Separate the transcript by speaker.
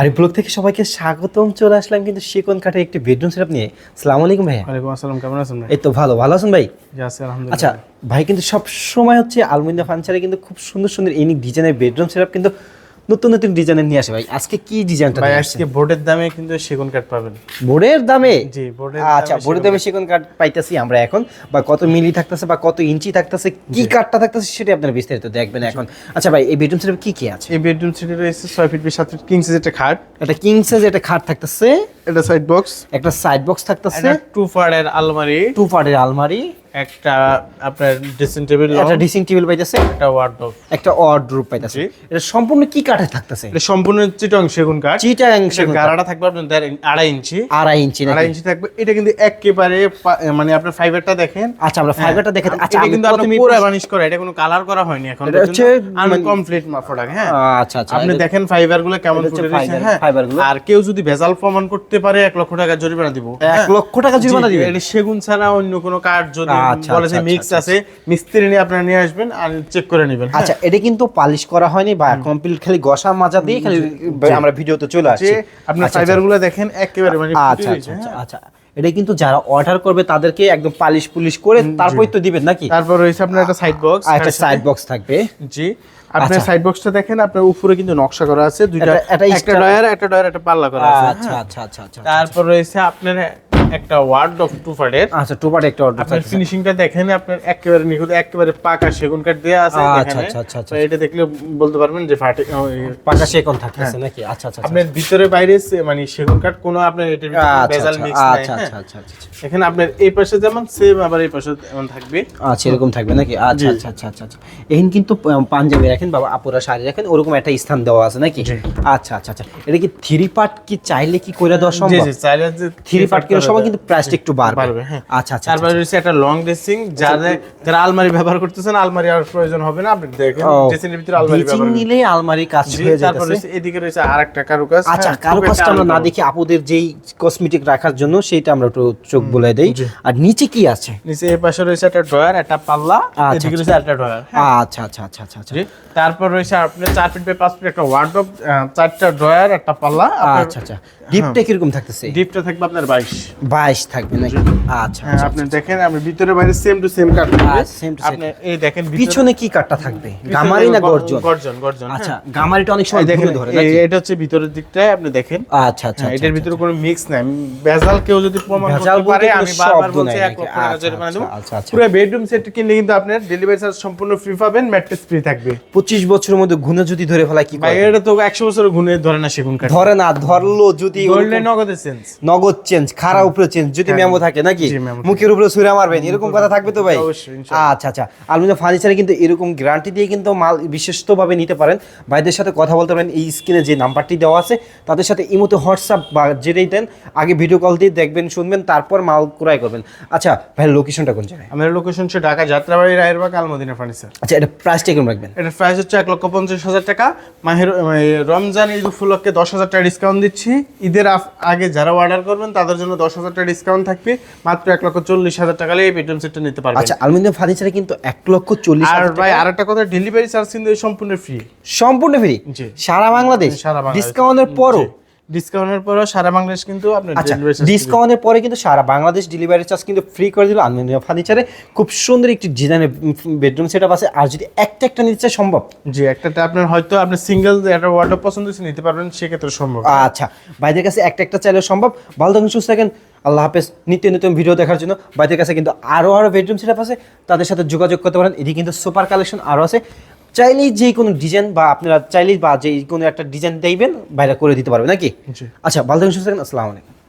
Speaker 1: আর এই ব্লগ থেকে সবাইকে স্বাগতম চলে আসলাম কিন্তু শিকন কাঠের একটি বেডরুম সেটআপ নিয়ে। আসসালামু আলাইকুম ভাই
Speaker 2: ওয়ালাইকুম আসসালাম কেমন আছেন ভাই?
Speaker 1: এই তো ভালো ভালো আছেন ভাই?
Speaker 2: জি আছি আলহামদুলিল্লাহ।
Speaker 1: আচ্ছা ভাই কিন্তু সব সময় হচ্ছে আলমিন্দা ফার্নিচারে কিন্তু খুব সুন্দর সুন্দর ইউনিক ডিজাইনের বেডরুম সেটআপ কিন্তু নতুন নতুন ডিজাইনের নিয়ে আসে ভাই। আজকে কি ডিজাইনটা
Speaker 2: ভাই আজকে বোর্ডের দামে কিন্তু সেগুন কাঠ পাবেন।
Speaker 1: বোর্ডের দামে?
Speaker 2: জি বোর্ডের
Speaker 1: আচ্ছা বোর্ডের দামে সেগুন কাঠ পাইতেছি আমরা এখন। বা কত মিলি থাকতেছে বা কত ইঞ্চি থাকতেছে কি কাঠটা থাকতেছে সেটা আপনারা বিস্তারিত দেখবেন এখন। আচ্ছা ভাই এই বেডরুম সেটআপ কি কি আছে?
Speaker 2: এই বেডরুম সিটি রয়েছে ছয় ফিট বাই সাত ফিট কিং সাইজ একটা খাট।
Speaker 1: একটা কিং সাইজ একটা খাট থাকতেছে।
Speaker 2: একটা সাইড বক্স
Speaker 1: একটা সাইড বক্স থাকতেছে।
Speaker 2: টু পার্টের আলমারি।
Speaker 1: টু পার্টের আলমারি।
Speaker 2: একটা আপনার ড্রেসিং টেবিল
Speaker 1: একটা ড্রেসিং টেবিল পাইতেছে।
Speaker 2: একটা ওয়ার্ডরোব
Speaker 1: একটা ওয়ার্ডরোব পাইতেছে। এটা সম্পূর্ণ কি কাঠে থাকতেছে?
Speaker 2: এটা সম্পূর্ণ চিটং সেগুন কাঠ।
Speaker 1: চিটাং
Speaker 2: থাকবে আপনার আড়াই ইঞ্চি।
Speaker 1: আড়াই ইঞ্চি
Speaker 2: আড়াই ইঞ্চি থাকবে। এটা কিন্তু একেবারে মানে আপনার ফাইবারটা দেখেন।
Speaker 1: আচ্ছা আমরা ফাইবারটা দেখে আচ্ছা
Speaker 2: কিন্তু
Speaker 1: প্রথমে
Speaker 2: পুরো বানিশ করা এটা কোনো কালার করা হয়নি এখন
Speaker 1: এটা হচ্ছে মানে-
Speaker 2: প্রোডাক্ট হ্যাঁ।
Speaker 1: আচ্ছা আচ্ছা
Speaker 2: আপনি দেখেন ফাইবারগুলো কেমন হ্যাঁ
Speaker 1: fiber গুলো।
Speaker 2: আর কেউ যদি ভেজাল প্রমাণ করতে পারে এক লক্ষ টাকা জরিমানা দিব।
Speaker 1: এক লক্ষ টাকা জরিমানা দিবেন?
Speaker 2: এটা সেগুন ছাড়া অন্য কোনো কাঠ যদি
Speaker 1: আচ্ছা,
Speaker 2: বলে যে
Speaker 1: আচ্ছা,
Speaker 2: মিক্স আছে মিস্ত্রি নিয়ে আপনারা নিয়ে আসবেন আর চেক করে নেবেন। হ্যাঁ?
Speaker 1: আচ্ছা এটা কিন্তু পালিশ করা হয়নি বা কমপ্লিট খালি গসা মাজা দিয়ে খালি আমরা ভিডিওতে চলে
Speaker 2: যে
Speaker 1: আসছি।
Speaker 2: আপনার
Speaker 1: আচ্ছা,
Speaker 2: দেখেন একেবারে মানে
Speaker 1: আচ্ছা আচ্ছা
Speaker 2: হ্যাঁ?
Speaker 1: আচ্ছা আচ্ছা। এটা কিন্তু যারা অর্ডার করবে তাদেরকে একদম পালিশ পুলিশ করে তারপরে তো দিবেন নাকি?
Speaker 2: তারপর রয়েছে আপনার একটা সাইড বক্স
Speaker 1: একটা সাইড বক্স থাকবে।
Speaker 2: জি। আপনার
Speaker 1: আচ্ছা।
Speaker 2: সাইড বক্সটা দেখেন আপনার উপরে কিন্তু নকশা করা আছে দুইটা একটা ডয়ার একটা ডয়ার একটা পাল্লা করা আছে
Speaker 1: আচ্ছা
Speaker 2: হ্যাঁ?
Speaker 1: আচ্ছা আচ্ছা আচ্ছা।
Speaker 2: তারপর রয়েছে আপনার একটা ওয়ার্ড অফ টু ফারের
Speaker 1: আচ্ছা টুপার একটা অর্ডার
Speaker 2: আপনার ফিনিশিংটা দেখেন আপনার একেবারে নিখুঁত একেবারে পাকা সেগুন কাঠ দেওয়া আছে
Speaker 1: আচ্ছা, আচ্ছা, আচ্ছা, আচ্ছা।
Speaker 2: এটা দেখলে বলতে পারবেন যে ফাটে
Speaker 1: পাকা সেকন থাকতেছে
Speaker 2: হ্যাঁ।
Speaker 1: নাকি? আচ্ছা আচ্ছা আচ্ছা
Speaker 2: আপনার ভিতরে বাইরে মানে সেগুন কাঠ কোনো আপনার এটার ভিতরে
Speaker 1: আচ্ছা
Speaker 2: ভেজাল
Speaker 1: আচ্ছা
Speaker 2: মিক্স নাই
Speaker 1: আচ্ছা
Speaker 2: হ্যাঁ?
Speaker 1: আচ্ছা আচ্ছা আচ্ছা। আচ্ছা।
Speaker 2: এখানে আপনার এই পাশে যেমন সেম আবার এই পাশে তেমন থাকবে।
Speaker 1: আচ্ছা এরকম থাকবে নাকি? আচ্ছা আচ্ছা আচ্ছা আচ্ছা আচ্ছা। এখন কিন্তু পাঞ্জাবি রাখেন বাবা আপুরা শাড়ি রাখেন ওরকম একটা স্থান দেওয়া আছে নাকি? আচ্ছা আচ্ছা আচ্ছা। এটা কি থ্রি পার্ট কি চাইলে কি করে দেওয়া
Speaker 2: জি
Speaker 1: সম্ভব?
Speaker 2: জি চাইলে
Speaker 1: থ্রি পার্ট কিনার সময় কিন্তু প্রাইসটা একটু বাড়বে।
Speaker 2: হ্যাঁ।
Speaker 1: আচ্ছা আচ্ছা
Speaker 2: তারপরে রয়েছে একটা লং ড্রেসিং যারা যারা আলমারি ব্যবহার করতেছেন আলমারি আর প্রয়োজন হবে না। আপনি দেখেন ড্রেসিং এর ভিতরে আলমারি ব্যবহার
Speaker 1: নিলে আলমারি কাজ হয়ে
Speaker 2: তারপর রয়েছে এদিকে রয়েছে আরেকটা কারুকাজ।
Speaker 1: আচ্ছা
Speaker 2: হ্যাঁ,
Speaker 1: কারও
Speaker 2: খুব একটা
Speaker 1: কাজটা আমরা না দেখি আপুদের যেই কসমেটিক রাখার জন্য সেইটা আমরা একটু চোখ বলে দেই। আর নিচে কি আছে?
Speaker 2: নিচে এই পাশে রয়েছে একটা ড্রয়ার একটা পাল্লা
Speaker 1: আচ্ছা,
Speaker 2: এদিকে রয়েছে একটা ড্রয়ার
Speaker 1: আচ্ছা আচ্ছা আচ্ছা আচ্ছা আচ্ছা।
Speaker 2: তারপর রয়েছে আপনার চার ফিট বাই পাঁচ ফিট একটা ওয়ার্ডরোব চারটা ড্রয়ার একটা পাল্লা
Speaker 1: আচ্ছা আচ্ছা। ডিপটা কীরকম থাকতেছে?
Speaker 2: ডিপটা থাকবে আপনার বাইশ।
Speaker 1: বাইশ থাকবে নাকি? আচ্ছা
Speaker 2: হ্যাঁ আপনি দেখেন আপনি ভিতরে বাইরে সেম টু সেম কাট
Speaker 1: আচ্ছা, to same।
Speaker 2: আপনি এই দেখেন
Speaker 1: পিছনে কি কাঠটা থাকবে? গামারি না গর্জন
Speaker 2: গর্জন? গর্জন
Speaker 1: আচ্ছা
Speaker 2: হ্যাঁ।
Speaker 1: গামারিটা অনেক সময়
Speaker 2: দেখেন
Speaker 1: ধরে
Speaker 2: এটা হচ্ছে ভিতরের দিকটায় আপনি দেখেন।
Speaker 1: আচ্ছা আচ্ছা
Speaker 2: হ্যাঁ,
Speaker 1: আচ্ছা,
Speaker 2: এটার ভিতরে কোনো মিক্স নাই। ভেজাল কেউ যদি প্রমাণ করতে পারে আমি বারবার বলছি এক লক্ষ টাকা
Speaker 1: আচ্ছা,
Speaker 2: জরিমানা দেবো।
Speaker 1: আচ্ছা, আচ্ছা।
Speaker 2: পুরো বেডরুম সেট কিনলে কিন্তু আপনার ডেলিভারি চার্জ সম্পূর্ণ ফ্রি পাবেন ম্যাট্রেস ফ্রি থাকবে।
Speaker 1: পঁচিশ বছরের মধ্যে ঘুনে যদি ধরে ফেলায় কি
Speaker 2: ভাই? এটা তো একশো বছর গুনে ধরে না সেগুন কাঠ
Speaker 1: ধরে না ধরলো যদি
Speaker 2: ধরলে নগদের সেন্স
Speaker 1: নগদ চেঞ্জ খাড়া উপরে চেঞ্জ যদি মেমো থাকে নাকি? মুখের উপরে ছুঁড়ে মারবেন এরকম কথা থাকবে তো ভাই? আচ্ছা আচ্ছা আলমিনা ফার্নিচারে কিন্তু এরকম গ্যারান্টি দিয়ে কিন্তু মাল বিশ্বস্তভাবে নিতে পারেন। ভাইদের সাথে কথা বলতে পারেন এই স্ক্রিনে যে নাম্বারটি দেওয়া আছে তাদের সাথে ইমোতে হোয়াটসঅ্যাপ বা যেটাই দেন আগে ভিডিও কল দিয়ে দেখবেন শুনবেন তারপর মাল ক্রয় করবেন। আচ্ছা ভাই লোকেশনটা কোন জায়গায়?
Speaker 2: আমাদের লোকেশন হচ্ছে ঢাকা যাত্রাবাড়ি রায়েরবাগ আলমদিনা ফার্নিচার
Speaker 1: আচ্ছা এটা প্রাইসটা কেমন রাখবেন।
Speaker 2: এটার প্রাইস হচ্ছে এক লক্ষ পঞ্চাশ হাজার টাকা। মাহের মানে রমজান ঈদ উপলক্ষে দশ হাজার টাকা ডিসকাউন্ট দিচ্ছি। ঈদের আগে যারা অর্ডার করবেন তাদের জন্য দশ হাজার টাকা ডিসকাউন্ট থাকবে মাত্র এক লক্ষ চল্লিশ হাজার টাকা এই বেডরুম সেটটা নিতে পারবেন।
Speaker 1: আচ্ছা আলমিনিয়াম ফার্নিচারে কিন্তু এক লক্ষ চল্লিশ
Speaker 2: আর ভাই
Speaker 1: টাকা-
Speaker 2: আরেকটা কথা ডেলিভারি চার্জ কিন্তু সম্পূর্ণ ফ্রি
Speaker 1: সম্পূর্ণ ফ্রি সারা বাংলাদেশ?
Speaker 2: সারা বাংলাদেশ।
Speaker 1: ডিসকাউন্টের পরও?
Speaker 2: ডিসকাউন্টের পরও সারা বাংলাদেশ কিন্তু আপনার
Speaker 1: আচ্ছা ডিসকাউন্টের পরে কিন্তু সারা বাংলাদেশ ডেলিভারি চার্জ কিন্তু ফ্রি করে দিল আলমিনিয়াম ফার্নিচারে খুব সুন্দর একটি ডিজাইনের বেডরুম সেট আছে। আর যদি একটা একটা নিতে সম্ভব?
Speaker 2: জি একটা আপনার হয়তো আপনি সিঙ্গেল একটা ওয়ার্ডরোব পছন্দ হচ্ছে নিতে পারবেন সেক্ষেত্রে সম্ভব।
Speaker 1: আচ্ছা ভাইদের কাছে একটা একটা চাইলে সম্ভব। ভালো থাকুন সুস্থ থাকেন। আল্লাহ হাফেজ নিত্য নতুন ভিডিও দেখার জন্য। বাইদের কাছে কিন্তু আরও আরও বেডরুম সেট আছে। তাদের সাথে যোগাযোগ করতে পারেন। এটি কিন্তু সুপার কালেকশন আরও আছে। চাইলেই যে কোনো ডিজাইন বা আপনারা চাইলেই বা যে কোনো একটা ডিজাইন দেবেন বাইরে করে দিতে পারবেন নাকি? আচ্ছা ভালো থাকুন সুস্থ থাকেন আসসালামু আলাইকুম।